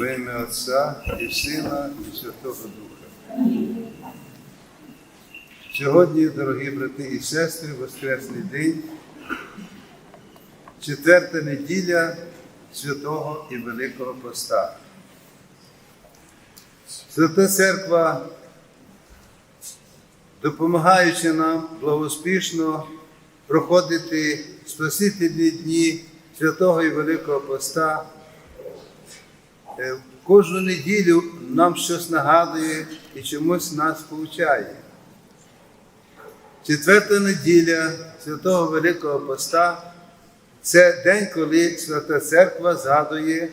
Во ім'я Отця і Сина, і Святого Духа. Сьогодні, дорогі брати і сестри, Воскресний день, четверта неділя Святого і Великого Поста. Свята Церква, допомагаючи нам благоуспішно проходити спасительні дні Святого і Великого Поста, Кожну неділю нам щось нагадує і чомусь нас повчає. Четверта неділя Святого Великого Поста це день, коли Свята Церква згадує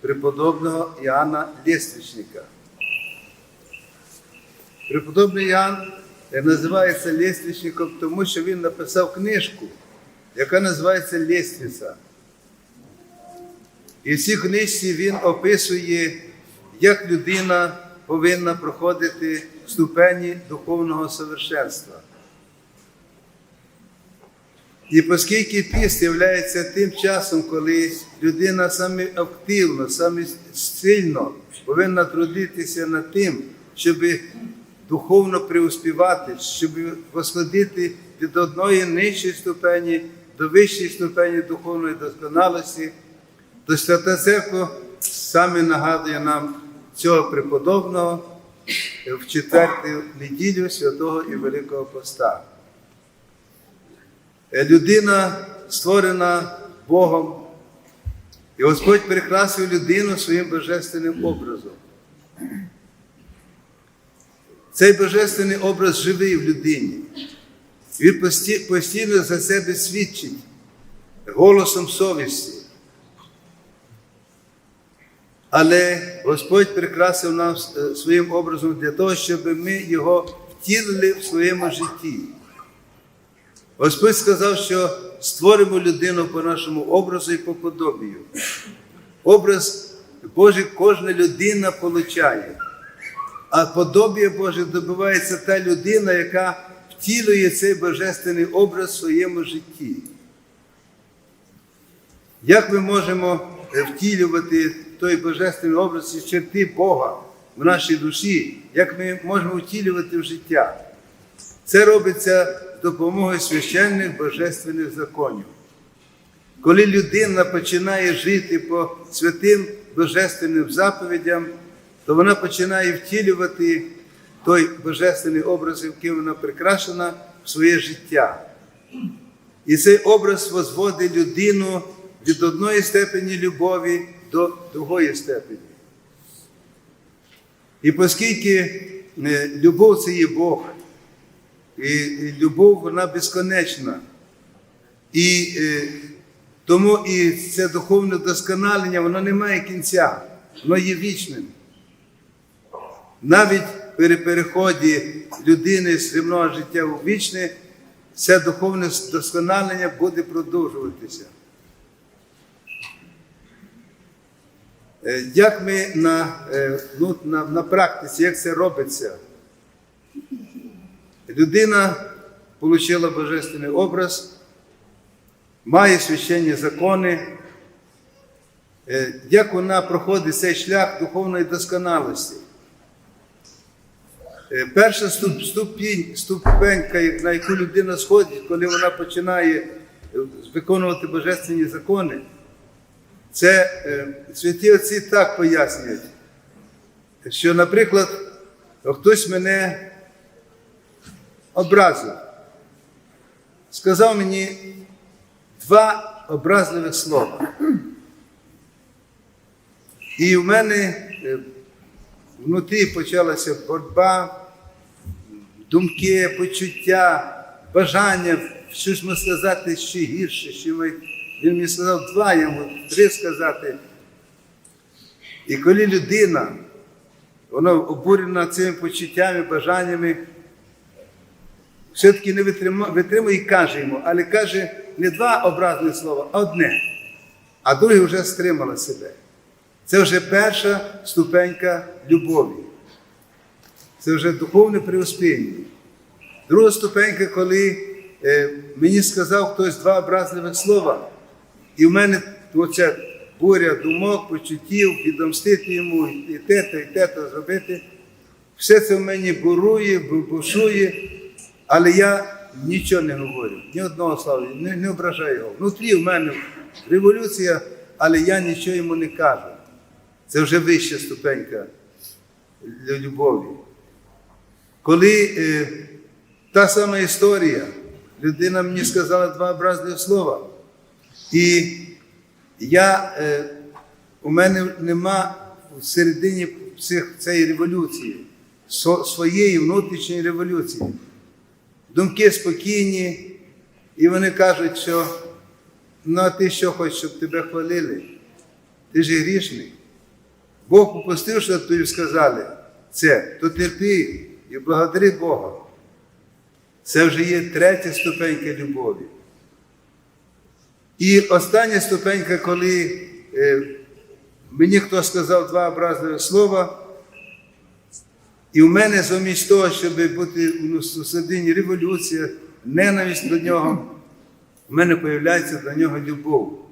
преподобного Іоанна Лєствичника. Преподобний Іоанн е, називається Лєствичником, тому що він написав книжку, яка називається Лєствиця. І в цій книжці він описує, як людина повинна проходити ступені духовного совершенства. І оскільки піст є тим часом, коли людина саме активно, саме сильно повинна трудитися над тим, щоб духовно преуспівати, щоб восходити від одної нижчої ступені до вищої ступені духовної досконалості, то Свята Церква саме нагадує нам цього преподобного в четверту неділю святого і Великого Поста. Е, Людина створена Богом, і Господь прикрасив людину своїм божественним образом. Цей божественний образ живий в людині. Він постійно за себе свідчить голосом совісті. Але Господь прикрасив нас е, своїм образом для того, щоб ми його втілили в своєму житті. Господь сказав, що створимо людину по нашому образу і по подобію. Образ Божий кожна людина получає, а подобія Боже добивається та людина, яка втілює цей божественний образ в своєму житті. Як ми можемо е, втілювати той божественний образ і черти Бога в нашій душі, як ми можемо втілювати в життя? Це робиться з допомогою священних божественних законів. Коли людина починає жити по святим божественним заповідям, то вона починає втілювати той божественний образ, яким вона прикрашена в своє життя. І цей образ возводить людину від одної степені любові до другої степені. І оскільки е, любов це є Бог, і любов вона безконечна. І е, тому і це духовне досконалення, воно не має кінця, воно є вічним. Навіть при переході людини з земного життя у вічне, це духовне досконалення буде продовжуватися. Як ми на, е, ну, на, на практиці, як це робиться? Людина отримала божественний образ, має священні закони. Е, Як вона проходить цей шлях духовної досконалості? Е, Перша ступінь, ступенька, на яку людина сходить, коли вона починає е, виконувати божественні закони, це е, святі отці так пояснюють, що, наприклад, хтось мене образив. Сказав мені два образливих слова. І в мене е, внутрі почалася боротьба, думки, почуття, бажання, що ж ми сказати ще гірше, що ми. Він мені сказав два, я йому три сказати. І коли людина, вона обурена цими почуттями, бажаннями, все-таки не витримує, витримує і каже йому, але каже не два образні слова, а одне. А друге вже стримала себе. Це вже перша ступенька любові. Це вже духовне преуспіння. Друга ступенька, коли е, мені сказав хтось два образливих слова, і в мене оця буря думок, почуттів, відомстити йому, і те, то, і те, то зробити. Все це в мені бурує, бушує, але я нічого не говорю, ні одного слова, не, не ображаю його. Внутрі в мене революція, але я нічого йому не кажу. Це вже вища ступенька для любові. Коли е, та сама історія, людина мені сказала два образливі слова, і я, е, у мене нема в середині цих, цієї революції, со- своєї внутрішньої революції. Думки спокійні, і вони кажуть, що ну а ти що хочеш, щоб тебе хвалили? Ти ж грішний. Бог попустив, що тобі сказали це, то терпи і благодари Бога. Це вже є третя ступенька любові. І остання ступенька, коли е, мені хто сказав два образливі слова, і в мене замість того, щоб бути у середині революція, ненависть до нього, в мене з'являється до нього любов.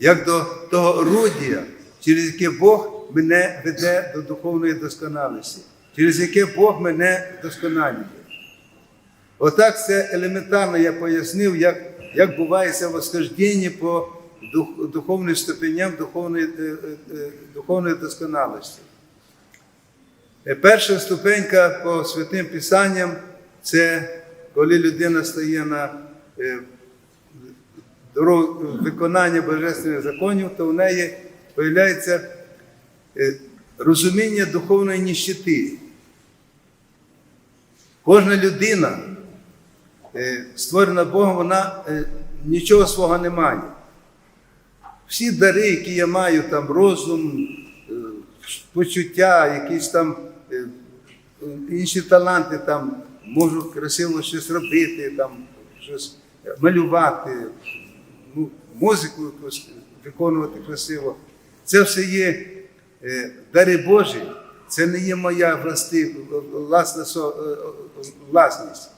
Як до того орудія, через яке Бог мене веде до духовної досконалості, через яке Бог мене досконалює. Отак це елементарно я пояснив, як, як буває це восхождення по дух, духовним ступеням духовної, е, е, е, духовної досконалості. Перша ступенька по святим Писанням це коли людина стає на дорогу виконання божественних законів, то в неї з'являється розуміння духовної ніщити. Кожна людина, створена Богом, вона е, нічого свого не має. Всі дари, які я маю, там розум, е, почуття, якісь там е, інші таланти, там можу красиво щось робити, там щось малювати, ну, музику якусь виконувати красиво. Це все є е, дари Божі, це не є моя власна е, е, власність.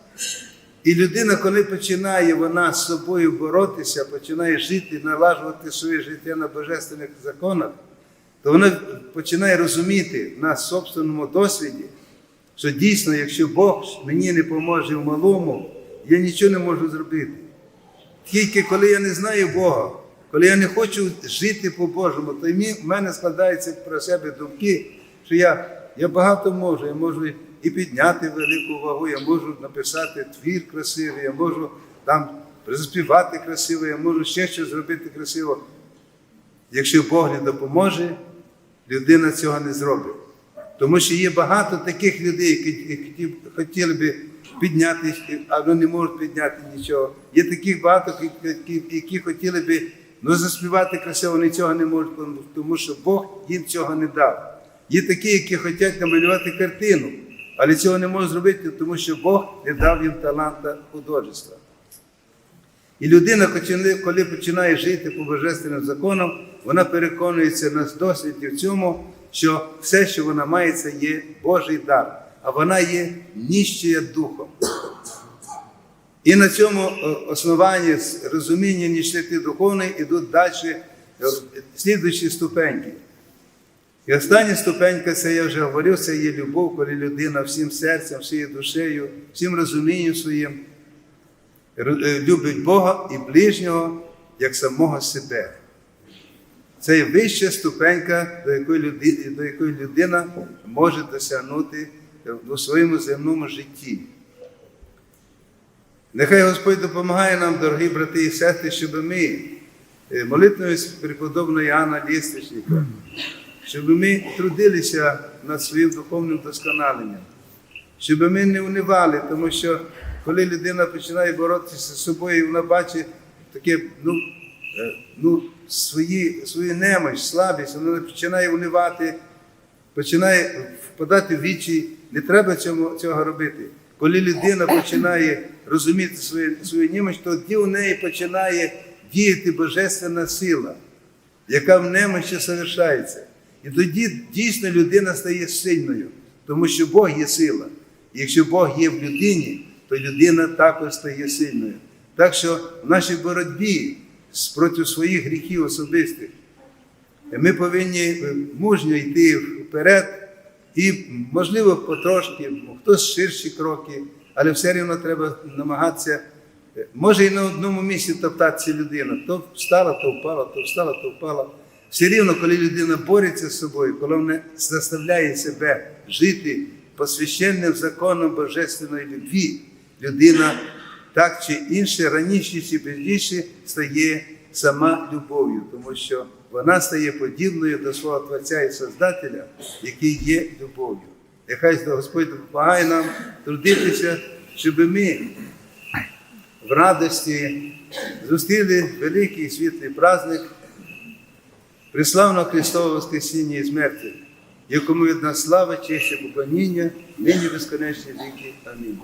І людина, коли починає вона з собою боротися, починає жити, налажувати своє життя на божественних законах, то вона починає розуміти на собственному досвіді, що дійсно, якщо Бог мені не поможе в малому, я нічого не можу зробити. Тільки коли я не знаю Бога, коли я не хочу жити по-божому, то в мене складаються про себе думки, що я, я багато можу, я можу і підняти велику вагу, я можу написати твір красивий, я можу там заспівати красиво, я можу ще щось зробити красиво. Якщо Бог не допоможе, людина цього не зробить. Тому що є багато таких людей, які, хотіли би підняти, а вони не можуть підняти нічого. Є таких багато, які хотіли би ну, заспівати красиво, вони цього не можуть, тому що Бог їм цього не дав. Є такі, які хочуть намалювати картину, але цього не можуть зробити, тому що Бог не дав їм таланта художества. І людина, коли- починає жити по божественним законам, вона переконується на досвіді в цьому, що все, що вона має, це є Божий дар, а вона є ніщія духом. І на цьому е, основанні розуміння ніщити духовної йдуть далі е, слідуючі ступеньки. І остання ступенька, це я вже говорив, це є любов, коли людина всім серцем, всією душею, всім розумінням своїм е, любить Бога і ближнього як самого себе. Це є вища ступенька, до якої, люди, до якої людина може досягнути у своєму земному житті. Нехай Господь допомагає нам, дорогі брати і сестри, щоб ми е, молитвою преподобного Іоанна Лістичника, щоб ми трудилися над своїм духовним досконаленням, щоб ми не унивали, тому що коли людина починає боротися з собою, вона бачить таке, ну, е, ну, свої, свою немощ, слабість, вона починає унивати, починає впадати в вічі. Не треба цьому, цього робити. Коли людина починає розуміти свою, свою немощ, то тоді у неї починає діяти божественна сила, яка в немощі совершається. І тоді дійсно людина стає сильною, тому що Бог є сила. І якщо Бог є в людині, то людина також стає сильною. Так що в нашій боротьбі проти своїх гріхів особистих Ми повинні е, мужньо йти вперед і, можливо, потрошки, хтось ширші кроки, але все рівно треба намагатися. е, Може і на одному місці топтатися людина. То встала, то впала, то встала, то впала. Все рівно, коли людина бореться з собою, коли вона заставляє себе жити по священним законам божественної любві, людина так чи інше, раніше чи пізніше стає сама любов'ю, тому що вона стає подібною до свого Творця і Создателя, який є любов'ю. Нехай Господь допомагає нам трудитися, щоб ми в радості зустріли великий світлий праздник Преславного Христового Воскресіння і смерті, якому від нас слава, честь і поклоніння, нині безконечні віки. Амінь.